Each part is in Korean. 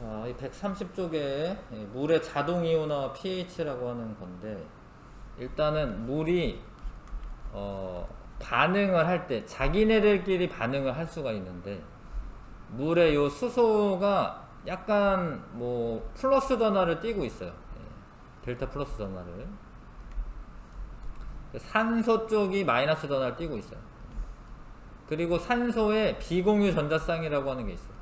자, 이 130쪽에 물의 자동 이온화 pH라고 하는 건데 일단은 물이 어, 반응을 할 때 자기네들끼리 반응을 할 수가 있는데 물의 요 수소가 약간 뭐 플러스 전화를 띠고 있어요. 예, 델타 플러스 전화를. 산소 쪽이 마이너스 전화를 띠고 있어요. 그리고 산소에 비공유 전자쌍이라고 하는 게 있어요.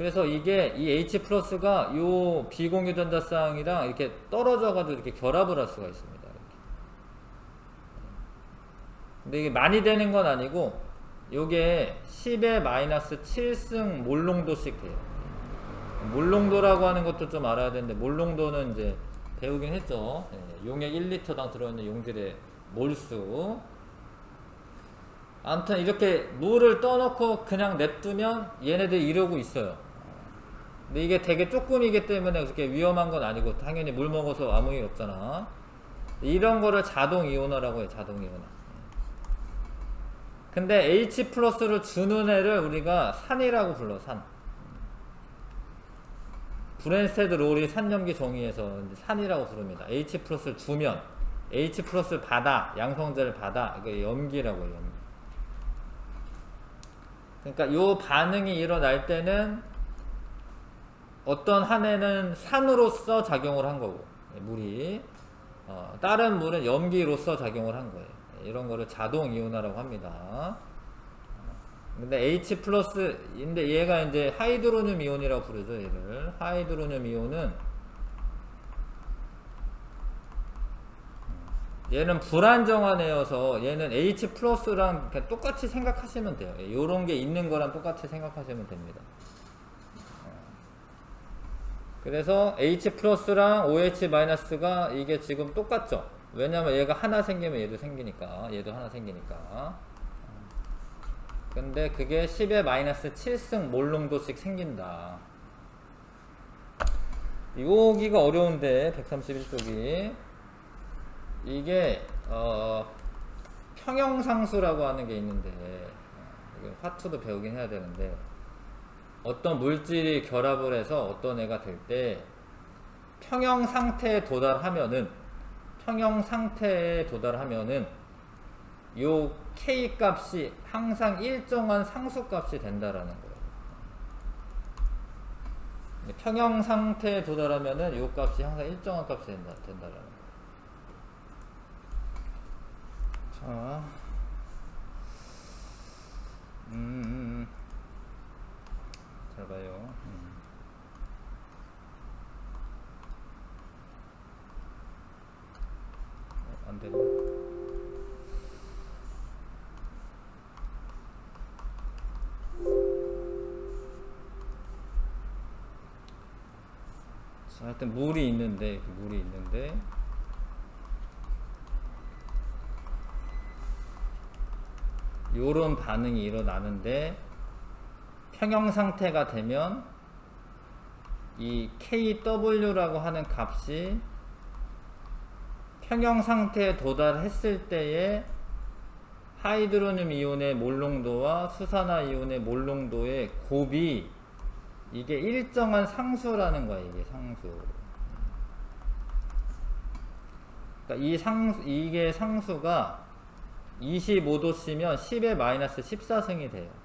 그래서 이게 이 H 플러스가 요 비공유 전자쌍이랑 이렇게 떨어져 가지고 이렇게 결합을 할 수가 있습니다. 이렇게. 근데 이게 많이 되는 건 아니고 요게 10의 마이너스 7승 몰농도씩 돼요. 몰농도라고 하는 것도 좀 알아야 되는데 몰농도는 이제 배우긴 했죠. 예, 용액 1리터당 들어있는 용질의 몰수. 아무튼 이렇게 물을 떠놓고 그냥 냅두면 얘네들이 이러고 있어요. 근데 이게 되게 조금이기 때문에 그렇게 위험한 건 아니고 당연히 물 먹어서 아무 일 없잖아. 이런 거를 자동 이온화라고 해요. 자동 이온화. 근데 H 플러스를 주는 애를 우리가 산이라고 불러 산. 브랜스테드 롤이 산염기 이제 산이라고 부릅니다. H 플러스를 주면 H 플러스를 받아 양성자를 받아 이거 염기라고 해요. 염기. 그러니까 요 반응이 일어날 때는 어떤 한 해는 산으로서 작용을 한 거고 물이 어, 다른 물은 염기로서 작용을 한 거예요. 이런 거를 자동 이온화라고 합니다. 근데 H 플러스인데 얘가 이제 하이드로늄 이온이라고 부르죠. 얘를 하이드로늄 이온은 얘는 불안정한 애여서 얘는 H 플러스랑 똑같이 생각하시면 돼요. 이런 게 있는 거랑 똑같이 생각하시면 됩니다. 그래서 H 플러스랑 OH 마이너스가 이게 지금 똑같죠. 왜냐면 얘가 하나 생기면 얘도 생기니까 얘도 하나 생기니까. 근데 그게 10의 마이너스 7승 몰농도씩 생긴다. 여기가 어려운데 131쪽이 이게 어, 평형상수라고 하는 게 있는데 어, 화투도 배우긴 해야 되는데 어떤 물질이 결합을 해서 어떤 애가 될 때 평형 상태에 도달하면은 평형 상태에 도달하면은 요 K 값이 항상 일정한 상수 값이 된다라는 거예요. 평형 상태에 도달하면은 요 값이 항상 일정한 값이 된다, 된다라는 거예요. 자, 음. 잘 봐요. 음. 어, 안 되네. 자, 하여튼 물이 있는데, 그 물이 있는데, 요런 반응이 일어나는데 평형 상태가 되면 이 KW라고 하는 값이 평형 상태에 도달했을 때의 하이드로늄 이온의 몰농도와 수산화 이온의 몰농도의 곱이 이게 일정한 상수라는 거야 이게 상수. 그러니까 이 상수 이게 상수가 25도씨면 10의 마이너스 14승이 돼요.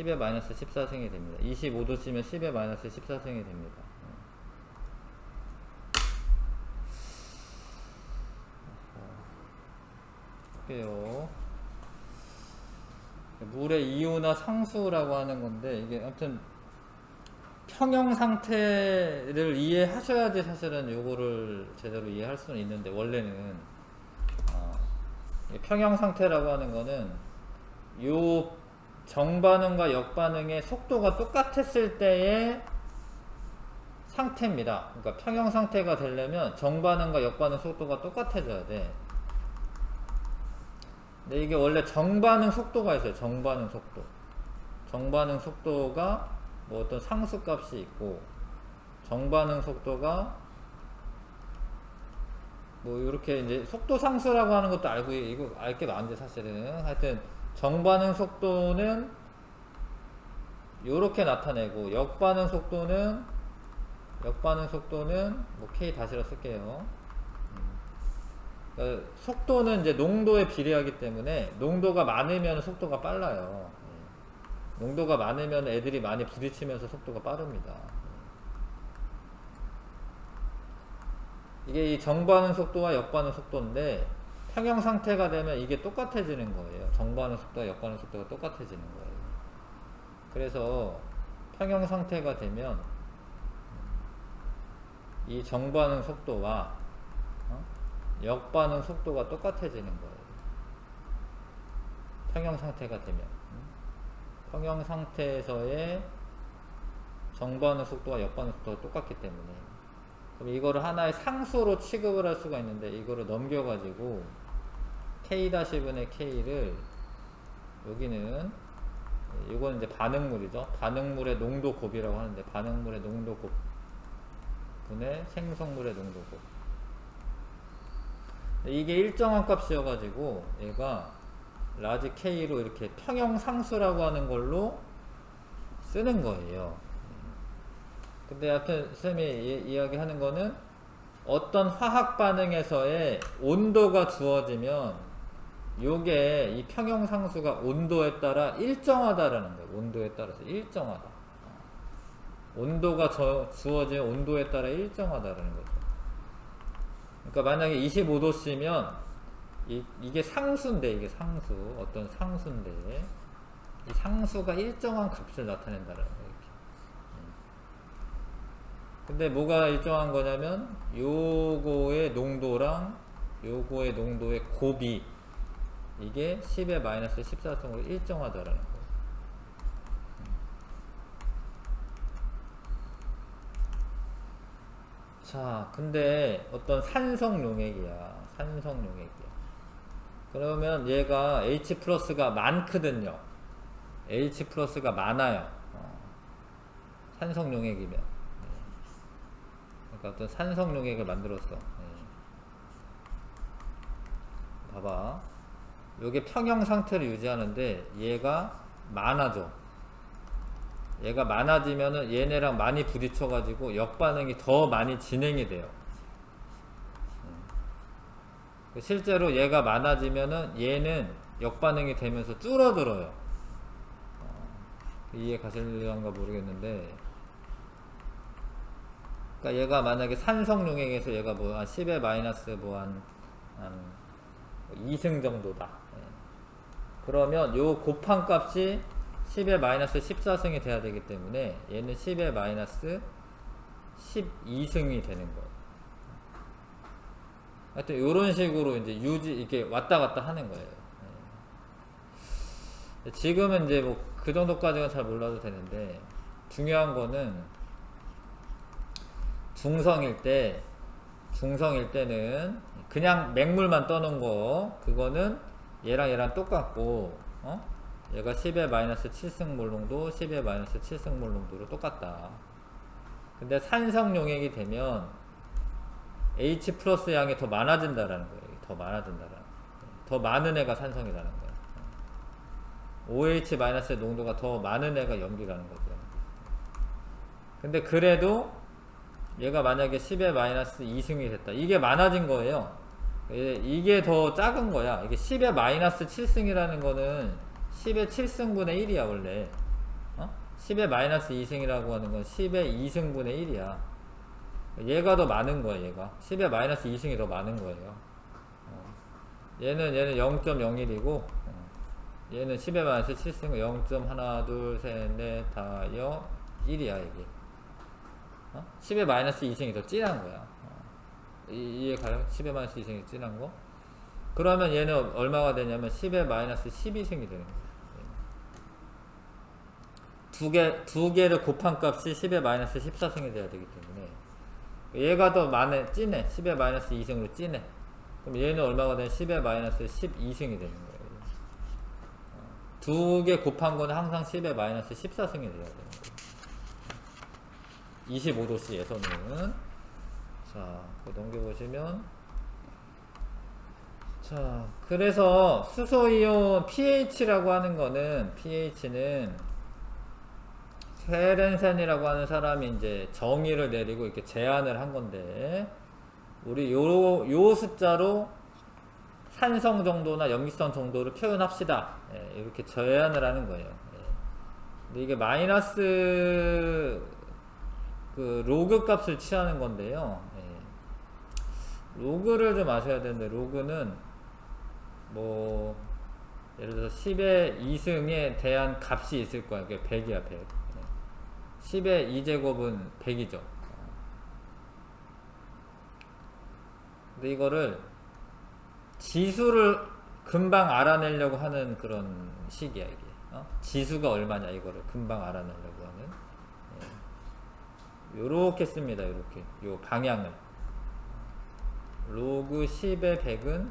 10의 마이너스 14승이 됩니다. 25도씨면 10의 마이너스 14승이 됩니다. 볼게요. 물의 이온화 상수라고 하는 건데 이게 아무튼 평형 상태를 이해하셔야지 사실은 요거를 제대로 이해할 수는 있는데 원래는 어, 평형 상태라고 하는 거는 요 정반응과 역반응의 속도가 똑같았을 때의 상태입니다. 그러니까 평형 상태가 되려면 정반응과 역반응 속도가 똑같아져야 돼. 근데 이게 원래 정반응 속도가 있어요. 정반응 속도. 정반응 속도가 뭐 어떤 상수 값이 있고 정반응 속도가 뭐 이렇게 이제 속도 상수라고 하는 것도 알고 이거 알게 많은데 사실은 하여튼 정반응 속도는 요렇게 나타내고 역반응 속도는 역반응 속도는 뭐 k 다시라 쓸게요. 음. 그러니까 속도는 이제 농도에 비례하기 때문에 농도가 많으면 속도가 빨라요. 예. 농도가 많으면 애들이 많이 부딪히면서 속도가 빠릅니다. 이게 이 정반응 속도와 역반응 속도인데 평형 상태가 되면 이게 똑같아지는 거예요. 정반응 속도와 역반응 속도가 똑같아지는 거예요. 그래서 평형 상태가 되면 이 정반응 속도와 어? 역반응 속도가 똑같아지는 거예요. 평형 상태가 되면 음? 평형 상태에서의 정반응 속도와 역반응 속도가 똑같기 때문에 그럼 이거를 하나의 상수로 취급을 할 수가 있는데 이거를 넘겨가지고 k-분의 k를 여기는 이거는 이제 반응물이죠. 반응물의 농도 곱이라고 하는데 반응물의 농도 곱 분의 생성물의 농도 곱. 이게 일정한 값이어가지고 얘가 라지 k로 이렇게 평형 상수라고 하는 걸로 쓰는 거예요. 근데 하여튼 쌤이 이, 야기 하는 거는 어떤 화학 반응에서의 온도가 주어지면 요게 이 평형 상수가 온도에 따라 일정하다라는 거예요. 온도에 따라서 일정하다. 온도가 저, 주어진 온도에 따라 일정하다라는 거죠. 그러니까 만약에 25도씨면 이, 이게 상수인데 이게 상수 어떤 상수인데 이 상수가 일정한 값을 나타낸다라는 거예요. 이렇게. 음. 근데 뭐가 일정한 거냐면 요거의 농도랑 요거의 농도의 곱이 이게 10의 마이너스 14성으로 일정하다라는 거예요. 자, 근데 어떤 산성 용액이야. 산성 용액이야. 그러면 얘가 H 플러스가 많거든요. H 플러스가 많아요. 어. 산성 용액이면. 네. 그러니까 어떤 산성 용액을 만들었어. 네. 봐봐. 요게 평형 상태를 유지하는데 얘가 많아져. 얘가 많아지면은 얘네랑 많이 부딪혀가지고 역반응이 더 많이 진행이 돼요. 음. 실제로 얘가 많아지면은 얘는 역반응이 되면서 줄어들어요. 어, 이해 가실런가 모르겠는데. 그러니까 얘가 만약에 산성 용액에서 얘가 뭐 한 10의 마이너스 뭐한 한 2승 정도다. 예. 그러면 요 곱한 값이 10의 마이너스 14승이 돼야 되기 때문에 얘는 10의 마이너스 12승이 되는 거예요. 하여튼 이런 식으로 이제 유지 이렇게 왔다 갔다 하는 거예요. 네. 지금은 이제 뭐 그 정도까지는 잘 몰라도 되는데 중요한 거는 중성일 때 중성일 때는 그냥 맹물만 떠는 거 그거는 얘랑 얘랑 똑같고 어? 얘가 10의 마이너스 7승 몰농도 10의 마이너스 7승 몰농도로 똑같다. 근데 산성 용액이 되면 H 플러스 양이 더 많아진다라는 거예요. 더 많아진다라는 거예요. 더 많은 애가 산성이라는 거예요. OH 마이너스의 농도가 더 많은 애가 염기라는 거죠. 근데 그래도 얘가 만약에 10의 마이너스 2승이 됐다. 이게 많아진 거예요. 이게 더 작은 거야. 이게 10의 마이너스 7승이라는 거는 10의 7승분의 1이야 원래 어? 10의 마이너스 2승이라고 하는 건 10의 2승분의 1이야 얘가 더 많은 거야 얘가 10의 마이너스 2승이 더 많은 거예요 어. 얘는 얘는 0.01이고 어. 얘는 10의 마이너스 7승 0.1 둘셋넷 다여 1이야 이게 어? 10의 마이너스 2승이 더 진한 거야 어. 이 해 가요? 10의 마이너스 2승이 진한 거? 그러면 얘는 얼마가 되냐면 10의 마이너스 12승이 되는 거야 두 개, 두 개를 곱한 값이 10의 마이너스 14승이 돼야 되기 때문에 얘가 더 많네, 찐해. 10의 마이너스 2승으로 찐해. 그럼 얘는 얼마가 되냐? 10의 마이너스 12승이 되는 거예요. 두 개 곱한 거는 항상 10의 마이너스 14승이 돼야 되는 거예요. 25도씨에서는 자, 넘겨보시면 자, 그래서 수소이온 pH라고 하는 거는 pH는 헤렌센이라고 하는 사람이 이제 정의를 내리고 이렇게 제안을 한 건데 우리 요, 요 숫자로 산성 정도나 염기성 정도를 표현합시다. 예, 이렇게 제안을 하는 거예요. 예. 근데 이게 마이너스 그 로그 값을 취하는 건데요. 예. 로그를 좀 아셔야 되는데 로그는 뭐 예를 들어서 10의 2승에 대한 값이 있을 거야. 그게 100이야, 100. 10의 2제곱은 100이죠. 근데 이거를 지수를 금방 알아내려고 하는 그런 식이야, 이게. 어? 지수가 얼마냐, 이거를 금방 알아내려고 하는. 예. 요렇게 씁니다, 요렇게. 요 방향을. 로그 10의 100은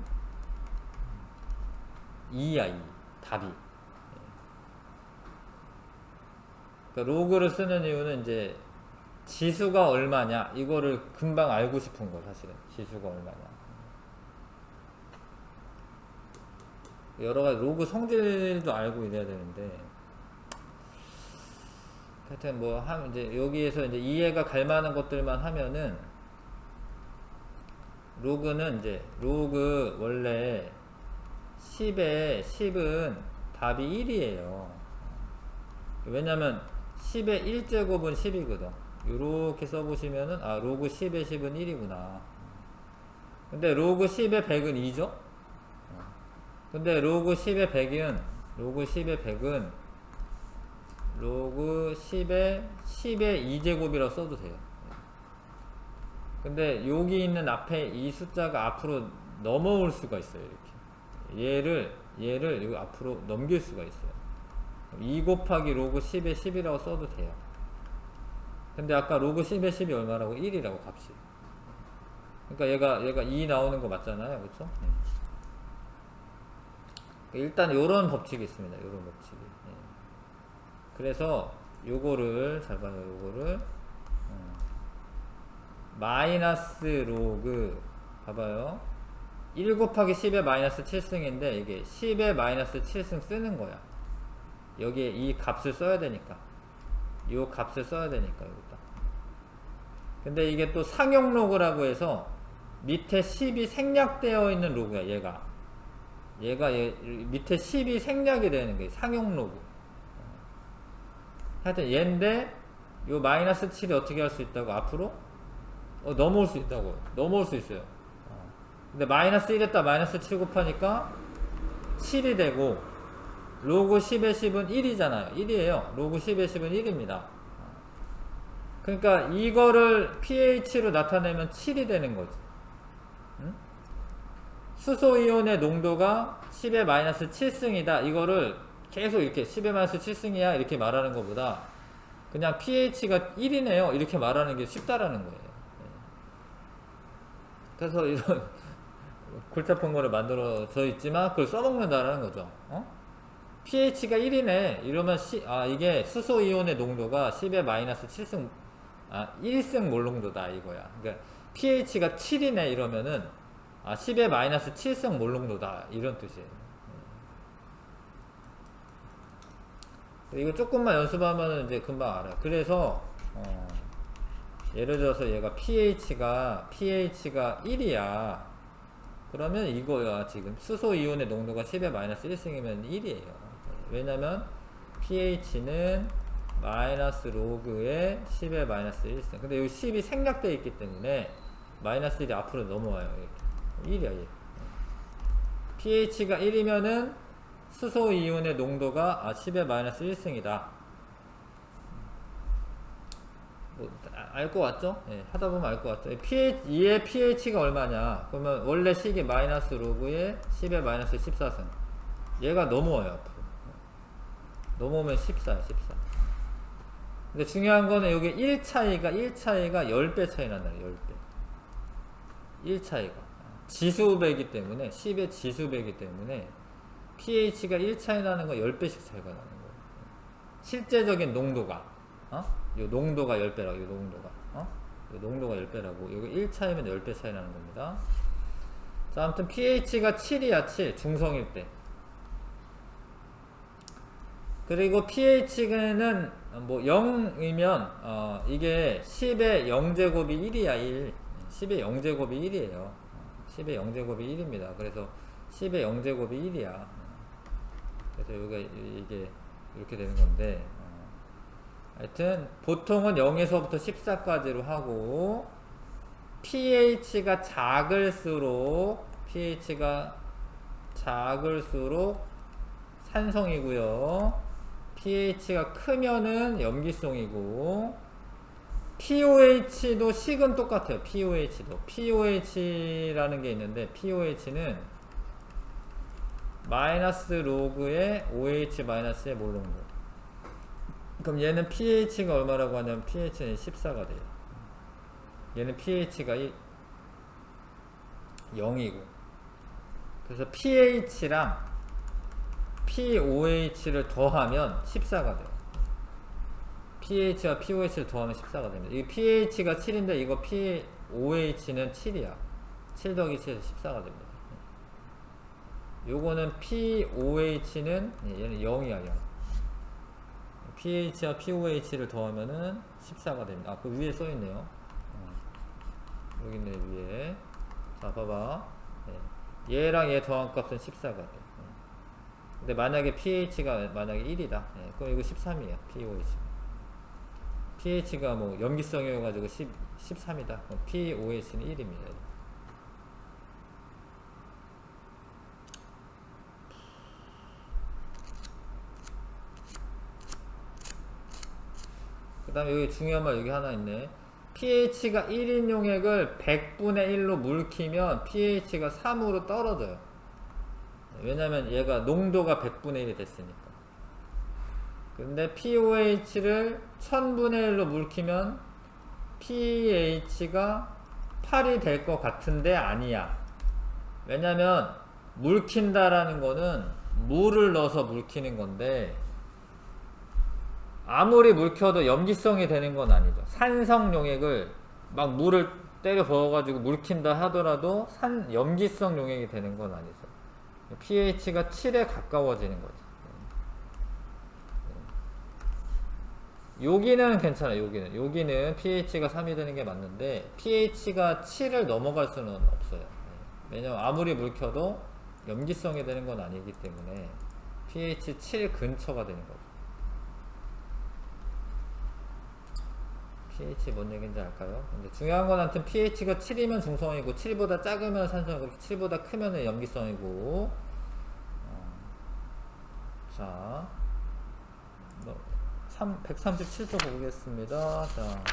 2야, 2. 답이. 예. 그러니까 로그를 쓰는 이유는 이제 지수가 얼마냐 이거를 금방 알고 싶은 거 사실은 지수가 얼마냐 여러 가지 로그 성질도 알고 이래야 되는데 하여튼 뭐 하면 이제 여기에서 이제 이해가 갈 만한 것들만 하면은 로그는 이제 로그 원래 10에 10은 답이 1이에요. 왜냐면 10의 1제곱은 10이거든. 이렇게 써보시면은 아 로그 10의 10은 1이구나. 근데 로그 10의 100은 2죠? 근데 로그 10의 100은 로그 10의 100은 로그 10의 10의 2제곱이라고 써도 돼요. 근데 여기 있는 앞에 이 숫자가 앞으로 넘어올 수가 있어요. 이렇게. 얘를 얘를 여기 앞으로 넘길 수가 있어요. 2 곱하기 로그 10의 10이라고 써도 돼요. 근데 아까 로그 10의 10이 얼마라고? 1이라고 값이. 그러니까 얘가 얘가 2 나오는 거 맞잖아요. 그렇죠? 일단 요런 법칙이 있습니다. 요런 법칙이. 예. 그래서 요거를 잘 봐요. 요거를 음. 마이너스 로그 봐봐요. 1 곱하기 10의 마이너스 7승인데 이게 10의 마이너스 7승 쓰는 거야. 여기에 이 값을 써야 되니까. 이 값을 써야 되니까 여기다. 근데 이게 또 상용 로그라고 해서 밑에 10이 생략되어 있는 로그야 얘가. 얘가 얘, 밑에 10이 생략이 되는 게 상용 로그. 하여튼 얘인데 요 마이너스 7이 어떻게 할 수 있다고 앞으로 어, 넘어올 수 있다고 넘어올 수 있어요 어. 근데 마이너스 1에다 마이너스 7 곱하니까 7이 되고 로그 10의 10은 1이잖아요. 1이에요. 로그 10의 10은 1입니다. 그러니까 이거를 pH로 나타내면 7이 되는 거지. 응? 수소이온의 농도가 10의 마이너스 7승이다. 이거를 계속 이렇게 10의 마이너스 7승이야. 이렇게 말하는 것보다 그냥 pH가 1이네요. 이렇게 말하는 게 쉽다라는 거예요. 네. 그래서 이런 아픈 거를 만들어져 있지만 그걸 써먹는다라는 거죠. 어? pH가 1이네. 이러면 시, 아 이게 수소 이온의 농도가 10의 마이너스 7승 아 1승 몰 농도다 이거야. 그러니까 pH가 7이네 이러면은 아 10의 마이너스 7승 몰 농도다 이런 뜻이에요. 네. 이거 조금만 연습하면 이제 금방 알아요. 그래서 어, 예를 들어서 얘가 pH가 pH가 1이야. 그러면 이거야 지금. 수소 이온의 농도가 10의 마이너스 1승이면 1이에요. 왜냐면 pH는 마이너스 로그의 10의 마이너스 1승. 근데 이 10이 생략되어 있기 때문에 마이너스 1이 앞으로 넘어와요 이렇게 1이야 얘. pH가 1이면은 수소 이온의 농도가 아, 10의 마이너스 1승이다 뭐, 알 것 같죠? 네, 하다 보면 알 것 같죠? 얘의 pH가 얼마냐? 그러면 원래 식이 마이너스 로그의 10의 마이너스 14승. 얘가 넘어와요, 앞으로. 넘어오면 14야 14 근데 중요한 거는 여기 1 차이가 1 차이가 10배 차이 난다 10배 1 차이가 지수배이기 때문에 10의 지수배이기 때문에 pH가 1 차이 나는 거 10배씩 차이가 나는 거예요 실제적인 농도가 어? 요 농도가 10배라고 요 농도가. 어? 요 농도가 10배라고. 여기 1 차이면 10배 차이 나는 겁니다. 자 아무튼 pH가 7이야 7 중성일 때. 그리고 pH는 뭐 0이면 어 이게 10의 0제곱이 1이야 1 10의 0제곱이 1이에요. 10의 0제곱이 1입니다. 그래서 10의 0제곱이 1이야. 그래서 여기가 이- 이게 이렇게 되는 건데. 어, 하여튼 보통은 0에서부터 14까지로 하고 pH가 작을수록 pH가 작을수록 산성이고요. pH가 크면은 염기성이고 POH도 식은 똑같아요. POH도 POH라는 게 있는데 POH는 마이너스 로그의 OH 마이너스의 몰롱도. 그럼 얘는 pH가 얼마라고 하냐면 pH는 14가 돼요. 얘는 pH가 0이고 그래서 pH랑 POH를 더하면 14가 돼요. pH와 POH를 더하면 14가 됩니다. 이 pH가 7인데 이거 POH는 7이야. 7 더하기 7에서 14가 됩니다. 요거는 POH는 얘는 0이야 0. pH와 POH를 더하면은 14가 됩니다. 아, 그 위에 써 있네요. 어. 여기 있네 위에. 자, 봐봐. 네. 얘랑 얘 더한 값은 14가 돼. 네. 근데 만약에 pH가 만약에 1이다. 네. 그럼 이거 13이에요. POH. pH가 뭐 염기성이어가지고 10, 13이다. 그럼 POH는 1입니다. 다음에 여기 중요한 말 여기 하나 있네. pH가 1인 용액을 100분의 1로 물키면 pH가 3으로 떨어져요. 왜냐면 얘가 농도가 100분의 1이 됐으니까. 근데 pOH를 1000분의 1로 물키면 pH가 8이 될 것 같은데 아니야. 왜냐면 물킨다라는 거는 물을 넣어서 물키는 건데 아무리 물켜도 염기성이 되는 건 아니죠. 산성 용액을 막 물을 때려 부어가지고 물킨다 하더라도 산 염기성 용액이 되는 건 아니죠. pH가 7에 가까워지는 거죠. 여기는 괜찮아요. 여기는 여기는 pH가 3이 되는 게 맞는데 pH가 7을 넘어갈 수는 없어요. 왜냐면 아무리 물켜도 염기성이 되는 건 아니기 때문에 pH 7 근처가 되는 거죠. pH 뭔 얘기인지 알까요? 근데 중요한 건 하여튼 pH가 7이면 중성이고 7보다 작으면 산성이고 7보다 크면 염기성이고. 어, 자 뭐, 3, 137조 보겠습니다. 자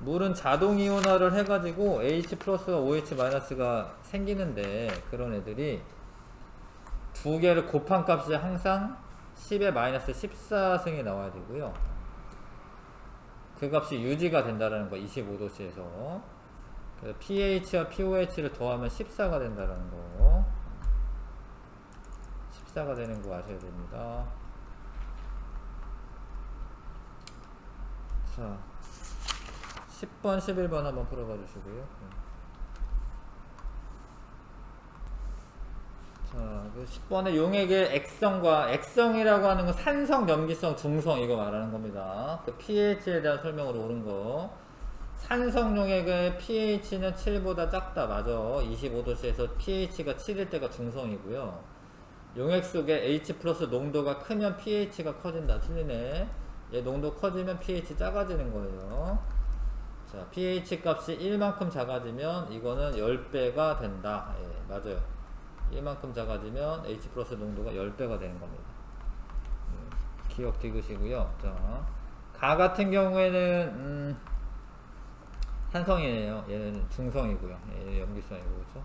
물은 자동 이온화를 해가지고 H 플러스와 OH 마이너스가 생기는데 그런 애들이 두 개를 곱한 값이 항상 10의 마이너스 14승이 나와야 되고요 그 값이 유지가 된다라는 거 25도씨에서. 그래서 pH와 POH를 더하면 14가 된다라는 거. 14가 되는 거 아셔야 됩니다. 자 10번 11번 한번 풀어봐 주시고요 자, 그 10번의 용액의 액성과 액성이라고 하는 건 산성, 염기성, 중성 이거 말하는 겁니다. 그 pH에 대한 설명으로 옳은 거. 산성 용액의 pH는 7보다 작다. 맞아. 25도씨에서 pH가 7일 때가 중성이고요. 용액 속에 H 플러스 농도가 크면 pH가 커진다. 틀리네. 얘 농도 커지면 pH 작아지는 거예요. 자, pH 값이 1만큼 작아지면 이거는 10배가 된다. 예, 맞아요. 1만큼 작아지면 H 플러스 농도가 10배가 되는 겁니다. 음, 기억 디귿이고요. 자, 가 같은 경우에는 음, 산성이에요. 얘는 중성이고요. 얘는 염기성이고 그렇죠?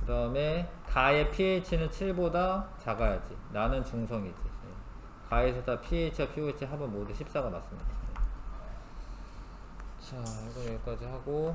그 다음에 가의 pH는 7보다 작아야지. 나는 중성이지. 예. 가에서 다 pH와 pOH 합은 모두 14가 맞습니다. 예. 자, 이거 여기까지 하고